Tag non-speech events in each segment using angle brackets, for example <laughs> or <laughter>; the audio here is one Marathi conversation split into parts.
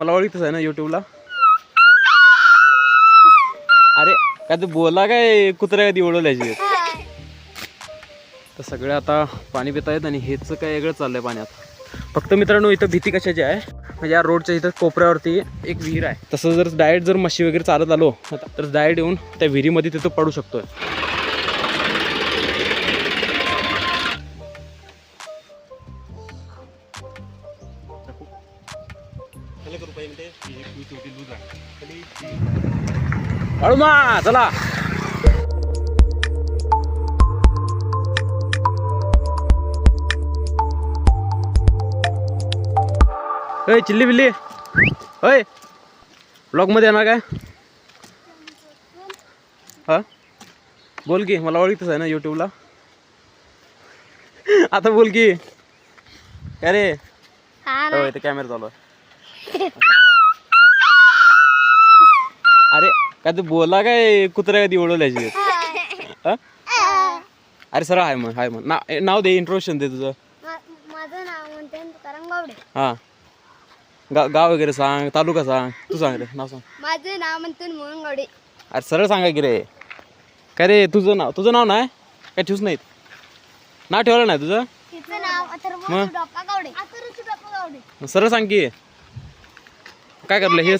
मला ओळखतच आहे ना युट्यूबला अरे काय तू बोला काय? कुत्र्या कधी ओढवल्याची तर सगळे आता पाणी पित आहेत आणि हेच काय वेगळं चाललंय पाण्यात. फक्त मित्रांनो इथं भीती कशाची आहे? म्हणजे या रोडच्या इथं कोपऱ्यावरती एक विहीर आहे. तसं जर डायरेक्ट जर मशी वगैरे चालत आलो तर डायरेक्ट येऊन त्या विहिरीमध्ये तिथं पडू शकतोय. काढू मा चला. अय चिल्ली बिल्ली. अय ब्लॉगमध्ये येणार काय? हा? बोल की मला ओळखतच आहे ना यूट्यूबला आता बोल की. काय रे? हो इथे कॅमेरा चालू आहे <laughs> अरे काय तू बोला काय कुत्र्या कधी ओढवल्याची हा? अरे सर हाय मग हाय मग ना नाव दे इंट्रोशन दे तुझं. माझं नाव म्हणते तुकाराम गावडे. हां. गा गाव वगैरे सांग तालुका सांग. तू सांग रे नाव सांग. माझं नाव म्हणते मोहन गावडे. अरे सरळ सांगा की रे. काय रे तुझं नाव तुझं नाव नाही? काय ठेवूच नाहीत? नाव ठेवलं नाही तुझं? तिचं नाव अथर्व मग? सुडप्पा गावडे. अथर्व सुडप्पा गावडे. मग सरळ सांग की. काय करलं हे?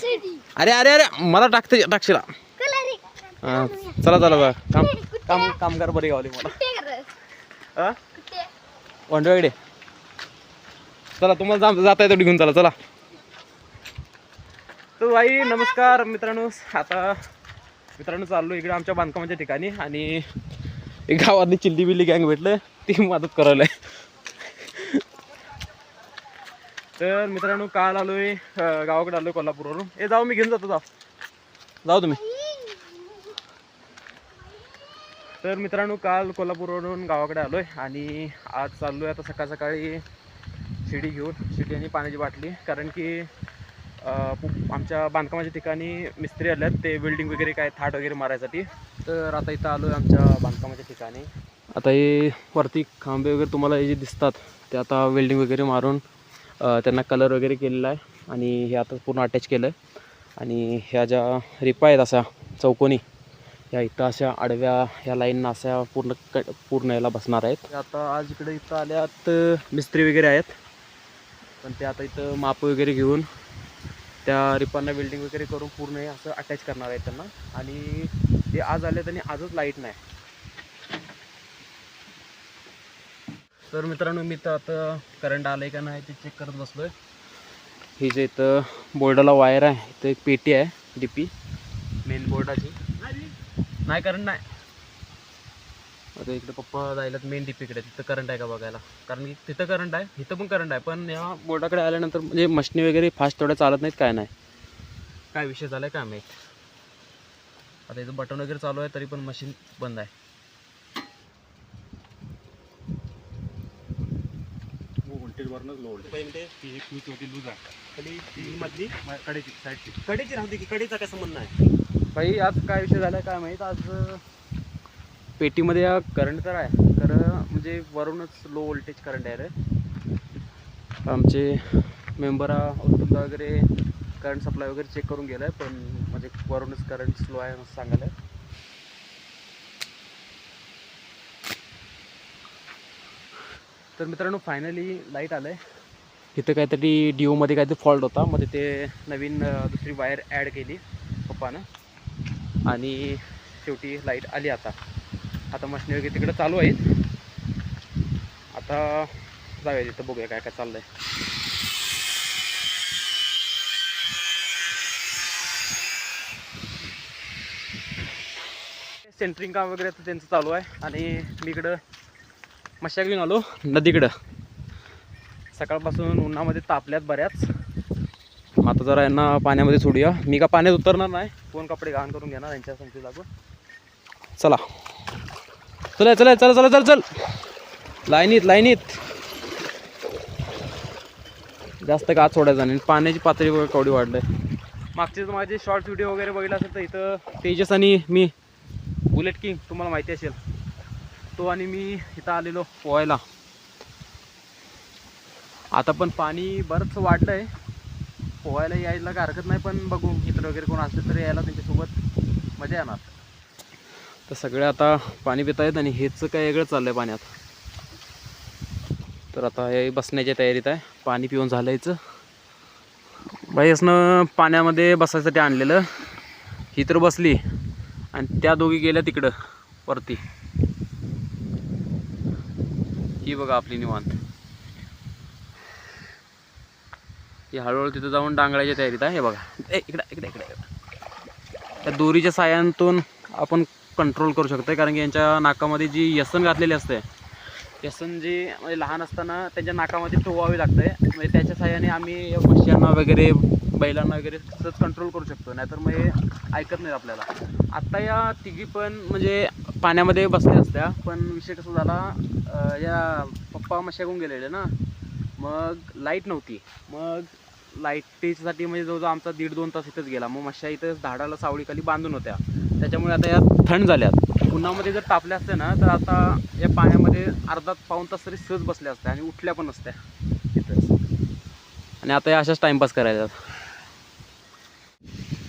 अरे अरे अरे मला टाकते टाकशील. हां चला चला बघा. काम काम कामगार बरे गावले मला. कुठे वंडवाकडे चला तुम्हाला जा जाता येतं घेऊन चला चला. तर बाई नमस्कार मित्रांनो. आता मित्रांनो चाललो इकडे आमच्या बांधकामाच्या ठिकाणी आणि एक गावातली चिल्ली बिल्ली गँग भेटलं ती मदत करायला. आहे तर मित्रांनो काल आलोय गावाकडे आलोय कोल्हापूरवरून. ए जाऊ मी घेऊन जातो जाऊ. जाऊ तुम्ही. तर मित्रांनो काल कोल्हापूरवरून गावाकडे आलोय आणि आज चाललोय आता सकाळ सकाळी शिडी घेऊन. शिडी आणि पाण्याची बाटली. कारण की आमच्या बांधकामाच्या ठिकाणी मिस्त्री आल्यात ते वेल्डिंग वगैरे काय थाट वगैरे मारायसाठी. तर आता इथं आलोय आमच्या बांधकामाच्या ठिकाणी. आता हे वरती खांबे वगैरे तुम्हाला हे जे दिसतात ते आता वेल्डिंग वगैरे मारून त्यांना कलर वगैरे केलेला आहे. आणि हे आता पूर्ण अटॅच केलं आहे आणि ह्या ज्या रिपा आहेत अशा चौकोनी या इथं अशा आडव्या या लाईन अशा पूर्ण क पूर्ण याला बसणार आहेत. आता आज इकडे इथं आल्यात मिस्त्री वगैरे आहेत. पण ते आता इथं माप वगैरे घेऊन त्या रिपांना वेल्डिंग वगैरे करून पूर्ण हे असं अटॅच करणार आहेत त्यांना. आणि ते आज आले आणि आजच लाइट नाही. तर मित्रांनो मी तर आता करंट आलं आहे का नाही ते चेक करत बसलो आहे ही जे इथं बोर्डाला वायर आहे इथं एक पेटी आहे डी पी मेन बोर्डाची. नाही करंट नाही. आता इकडे पप्पा जायला मेन डीपीकडे तिथं करंट आहे का बघायला. कारण की तिथं करंट आहे इथं पण करंट आहे. पण या बोर्डाकडे आल्यानंतर म्हणजे मशनी वगैरे फास्ट तेवढ्या चालत नाहीत काय नाही. काय विषय झाला आहे काय माहीत. आता इथं बटन वगैरे चालू आहे तरी पण मशीन बंद आहे. कडेची राहते की कडेचा काय संबंध नाही? भाई आज काय विषय झाला काय माहीत? आज पेटीमध्ये करंट तर आहे. तर म्हणजे वरूनच लो व्होल्टेज करंट आहे रे. आमचे मेंबर औषध वगैरे करंट सप्लाय वगैरे चेक करून गेलं आहे पण म्हणजे वरूनच करंट स्लो आहे असं सांगायला. तर मित्रांनो फायनली लाइट आलं आहे इथं काहीतरी डिओमध्ये काहीतरी फॉल्ट होता. मग तिथे नवीन दुसरी वायर ॲड केली पप्पानं. आणि शेवटी लाइट आली आता. आता मशनी वगैरे तिकडं चालू आहेत. आता जाऊया तिथं बघूया काय काय चाललं आहे सेंटरिंग काम वगैरे आता त्यांचं चालू आहे. आणि मी इकडं मशा घेऊन आलो नदीकडं. सकाळपासून उन्हामध्ये तापल्यात बऱ्याच. आता जरा यांना पाण्यामध्ये सोडूया. मी का पाण्यात उतरणार नाही कोण कपडे घाण करून घेणार यांच्या संख्ये लागून चला. चला चला चला चला चल चल. लाईनीत लाईनीत. जास्त का सोडायचं नाही. पाण्याची पातळी वगैरे केवढी वाढलंय. मागचे माझे शॉर्ट व्हिडिओ वगैरे बघितला असेल तर इथं तेजस आणि मी. बुलेट किंग तुम्हाला माहिती असेल. तो आणि मी इथं आलेलो पोहायला. आता पण पाणी बरंच वाढलं आहे पोहायला यायला काय हरकत नाही पण बघू मित्र वगैरे कोण असले तर यायला त्यांच्यासोबत मजा येणार. तर सगळे आता पाणी पित आहेत आणि हेच काय वेगळं चाललं आहे पाण्यात. तर आता हे बसण्याच्या तयारीत आहे. पाणी पिऊन झालं याचं बाई असणं पाण्यामध्ये बसायसाठी आणलेलं. ही तर बसली. आणि त्या दोघी गेल्या तिकडं वरती. ही बघा आपली निवांत. ही हळूहळू तिथं जाऊन डांगळायच्या तयारीत आहे हे बघा. ए इकडे इकडे इकडे त्या दोरीच्या साह्यांतून आपण कंट्रोल करू शकतो कारण की यांच्या नाकामध्ये जी यसन घातलेली असते यसन जी म्हणजे लहान असताना त्यांच्या नाकामध्ये टोवावी लागते. म्हणजे त्याच्या साह्याने आम्ही या वगैरे बैलांना वगैरे सहज कंट्रोल करू शकतो. नाहीतर मग हे ऐकत नाहीत आपल्याला. आत्ता या तिघी पण म्हणजे पाण्यामध्ये बसल्या असत्या. पण विषय कसा झाला या पप्पा मशागून गेलेले ना. मग लाइट नव्हती. मग लाईटीसाठी म्हणजे जवळजवळ आमचा दीड दोन तास इथंच गेला. मग मशा इथं झाडाला सावळीखाली बांधून होत्या. त्याच्यामुळे आता या थंड झाल्यात. उन्हामध्ये जर तापल्या असते ना तर आता या पाण्यामध्ये अर्धा पाऊन तास तरी सहज बसल्या असत्या आणि उठल्या पण असत्या तिथंच आणि आता या अशाच टाईमपास करायच्या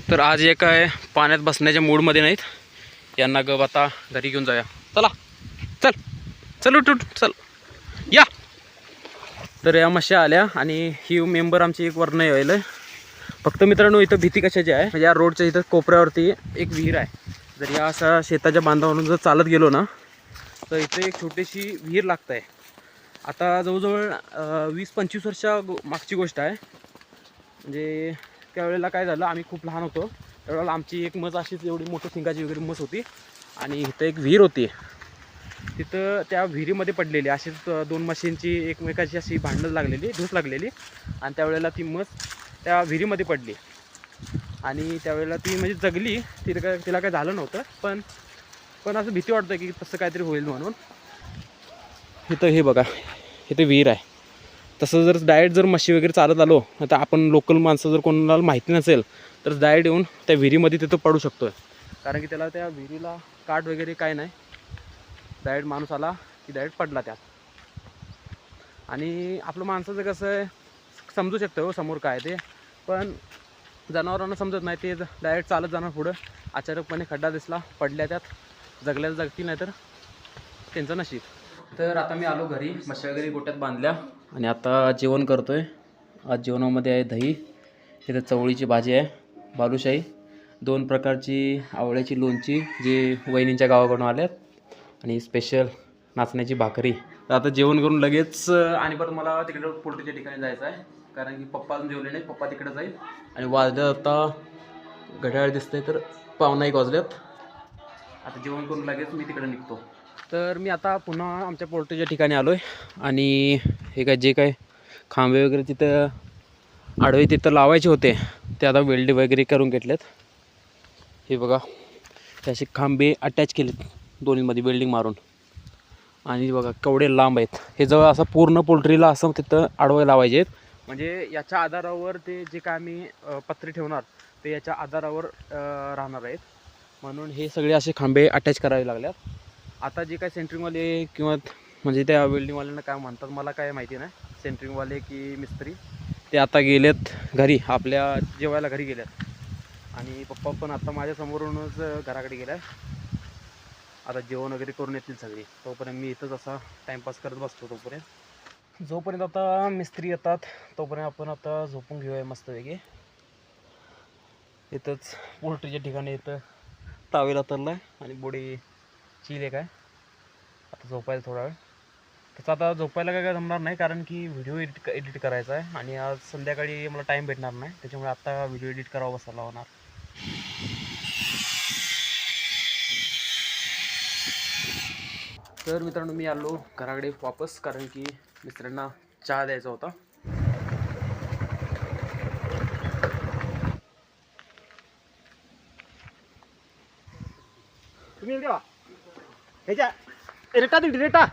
तर आज एक आहे पाण्यात बसण्याच्या मूडमध्ये नाहीत. यांना गप आता घरी घेऊन जाऊया. चला. चल. चल उठ उठ. चल. या. तर या मशा आल्या आणि ही मेंबर आमची एक वर्ण यायला फक्त मित्रांनो इथं भीती कशाची आहे? म्हणजे या रोडच्या इथं कोपऱ्यावरती एक विहीर आहे. जर या अशा शेताच्या बांधावरून जर चालत गेलो ना तर इथे एक छोटीशी विहीर लागत आहे आता जवळजवळ वीस पंचवीस वर्षा मागची गोष्ट आहे. म्हणजे त्यावेळेला काय झालं आम्ही खूप लहान होतो. त्यावेळेला आमची एक मस अशीच एवढी मोठी शिंगाची वगैरे मस होती. आणि इथं एक विहीर होती. तिथं त्या विहिरीमध्ये पडलेली अशीच दोन मशीनची एकमेकाची अशी भांडण लागलेली धूस लागलेली. आणि त्यावेळेला ती मस त्या विहिरीमध्ये पडली. आणि त्यावेळेला ती म्हणजे जगली तिला काय तिला काय झालं नव्हतं पण पण असं भीती वाटतं की तसं काहीतरी होईल म्हणून. इथं हे बघा इथे विहीर आहे. तसं जर डायरेक्ट जर मशी वगैरे चालत आलो तर आपण लोकल माणसं जर कोणाला माहिती नसेल तर डायरेक्ट येऊन त्या विहिरीमध्ये तिथं पडू शकतो कारण की त्याला त्या विहिरीला काठ वगैरे काय नाही. डायरेक्ट माणूस आला की डायरेक्ट पडला त्यात. आणि आपलं माणसाचं कसं आहे समजू शकतं हो समोर काय ते. पण जनावरांना समजत नाही ते डायरेक्ट चालत जाणार पुढं. अचानकपणे खड्डा दिसला पडल्या त्यात. जगल्या जगतील नाही तर त्यांचं नशीब. तर आता मी आलो घरी मच्छा वगैरे गोट्यात बांधल्या. आणि आता जेवण करतो आहे आज जेवणामध्ये आहे दही इथं चवळीची भाजी आहे बालुशाही दोन प्रकारची आवळ्याची लोणची जी वहिनींच्या गावाकडून आल्यात आणि स्पेशल नाचण्याची भाकरी. तर आता जेवण करून लगेच आणि परत मला तिकडे पोल्ट्रीच्या ठिकाणी जायचं आहे. कारण की पप्पा अजून जेवले नाही पप्पा तिकडे जाईल. आणि वाजल्या आता घड्याळ दिसतंय तर पाहुणा एक वाजल्यात आता जेवण करून लगेच मी तिकडे निघतो. तर मी आता पुन्हा आमच्या पोल्ट्रीच्या ठिकाणी आलो आहे आणि हे काय जे काय खांबे वगैरे तिथं आडवे तिथं लावायचे होते ते आता वेल्ड वगैरे करून घेतलेत. हे बघा ते असे खांबे अटॅच केलेत दोन्हीमध्ये वेल्डिंग मारून. आणि बघा केवढे लांब आहेत. हे जवळ असं पूर्ण पोल्ट्रीला असं तिथं आडवे लावायचे आहेत. म्हणजे याच्या आधारावर ते जे काय आम्ही पत्रे ठेवणार ते याच्या आधारावर राहणार आहेत. म्हणून हे सगळे असे खांबे अटॅच करावे लागल्यात. आता जे काय सेंट्रिंगवाले किंवा म्हणजे त्या वेल्डिंगवाल्यांना काय म्हणतात मला काय माहिती नाही. सेंट्रिंगवाले की मिस्त्री ते आता गेलेत घरी आपल्या जेवायला घरी गेल्यात आणि पप्पा पण आता माझ्यासमोरूनच घराकडे घराकडे गेल्या. आता जेवण वगैरे करून येतील सगळी. तोपर्यंत मी इथंच असा टाईमपास करत बसतो तोपर्यंत. जोपर्यंत आता मिस्त्री येतात तोपर्यंत आपण आता झोपून घेऊया मस्तपैकी. इथंच पोल्ट्रीच्या ठिकाणी इथं तावेला तरला आहे आणि बोडी चिल एक आहे. आता झोपायला थोडा वेळ. तसं आता झोपायला काय काय जमणार नाही कारण की व्हिडिओ एडिट एडिट करायचा आहे आणि आज संध्याकाळी मला टाईम भेटणार नाही त्याच्यामुळे आत्ता व्हिडिओ एडिट करावा बसायला होणार. तर मित्रांनो मी आलो घराकडे वापस कारण की मित्रांना चहा द्यायचा होता. तुम्ही ह्याच्या रेटा दिली रेटा.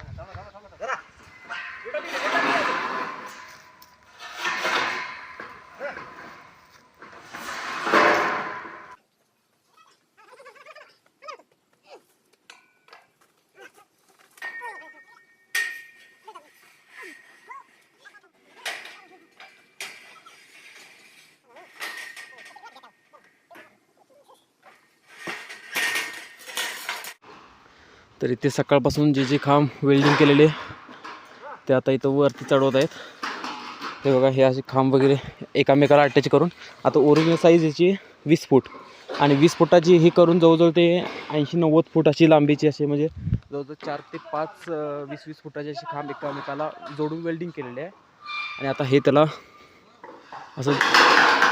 तर इथे सकाळपासून जे जे खांब वेल्डिंग केलेले ते आता इथं वरती चढवत आहेत. ते बघा हे असे खांब वगैरे एकामेकाला अटॅच करून. आता ओरिजिनल साईज याची वीस फूट. आणि वीस फुटाची ही करून जवळजवळ ते ऐंशी नव्वद फूट अशी लांबीची असे म्हणजे जवळजवळ चार ते पाच वीस वीस फुटाचे असे खांब एकामेकाला जोडून वेल्डिंग केलेले आहे. आणि आता हे त्याला असं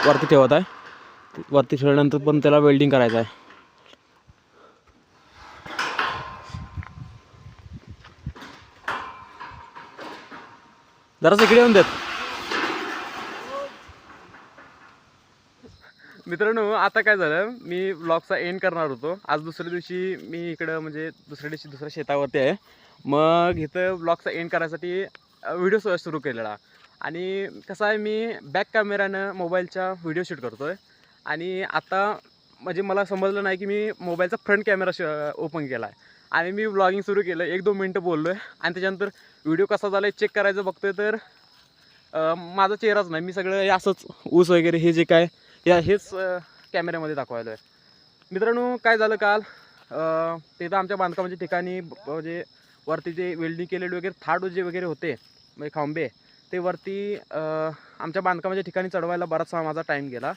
वरती ठेवत आहे. वरती ठेवल्यानंतर पण त्याला वेल्डिंग करायचं आहे. जरासं इकडे येऊन देत. मित्रांनो आता काय झालं? मी ब्लॉगचा एंड करणार होतो. आज दुसऱ्या दिवशी मी इकडं म्हणजे दुसऱ्या दिवशी दुसऱ्या शेतावरती आहे. मग इथं ब्लॉगचा एंड करायसाठी व्हिडिओ सुरू केलेला. आणि कसं आहे मी बॅक कॅमेऱ्यानं मोबाईलच्या व्हिडिओ शूट करतो आहे आणि आता म्हणजे मला समजलं नाही की मी मोबाईलचा फ्रंट कॅमेरा ओपन केला आहे आणि मी ब्लॉगिंग सुरू केलं. एक दोन मिनटं बोललो आहे आणि त्याच्यानंतर व्हिडिओ कसा झाला चेक करायचं बघतोय तर माझा चेहराच नाही. मी सगळं असंच ऊस वगैरे हे जे काय या हेच कॅमेऱ्यामध्ये दाखवायलो आहे मित्रांनो काय झालं काल? ते तर आमच्या बांधकामाच्या ठिकाणी म्हणजे वरती जे वेल्डिंग केलेले वगैरे थाट जे वगैरे होते म्हणजे खांबे ते वरती आमच्या बांधकामाच्या ठिकाणी चढवायला बराचसा माझा टाईम गेला.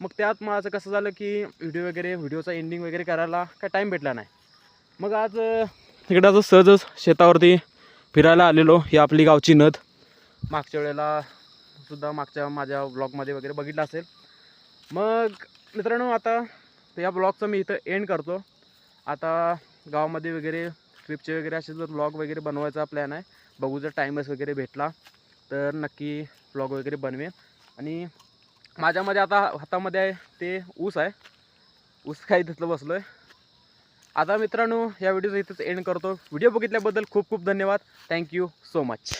मग त्यात माझं कसं झालं की व्हिडिओ वगैरे व्हिडिओचा एंडिंग वगैरे करायला काय टाईम भेटला नाही. मग आज तिकडे आज सहजच शेतावरती फिरायला आलेलो ही आपली गावची नद मागच्या वेळेला सुद्धा मागच्या माझ्या ब्लॉगमध्ये वगैरे बघितलं असेल. मग मित्रांनो आता या ब्लॉगचं मी इथं एंड करतो. आता गावामध्ये वगैरे ट्रिपचे वगैरे असे जर ब्लॉग वगैरे बनवायचा प्लॅन आहे बघू जर टाईमच वगैरे भेटला तर नक्की ब्लॉग वगैरे बनवेन. आणि माझ्यामध्ये आता हातामध्ये आहे ते ऊस आहे. ऊस काही तिथलं बसलो आहे आता मित्रांनो या व्हिडिओचं इथंच एंड करतो. व्हिडिओ बघितल्याबद्दल खूप खूप धन्यवाद. Thank you so much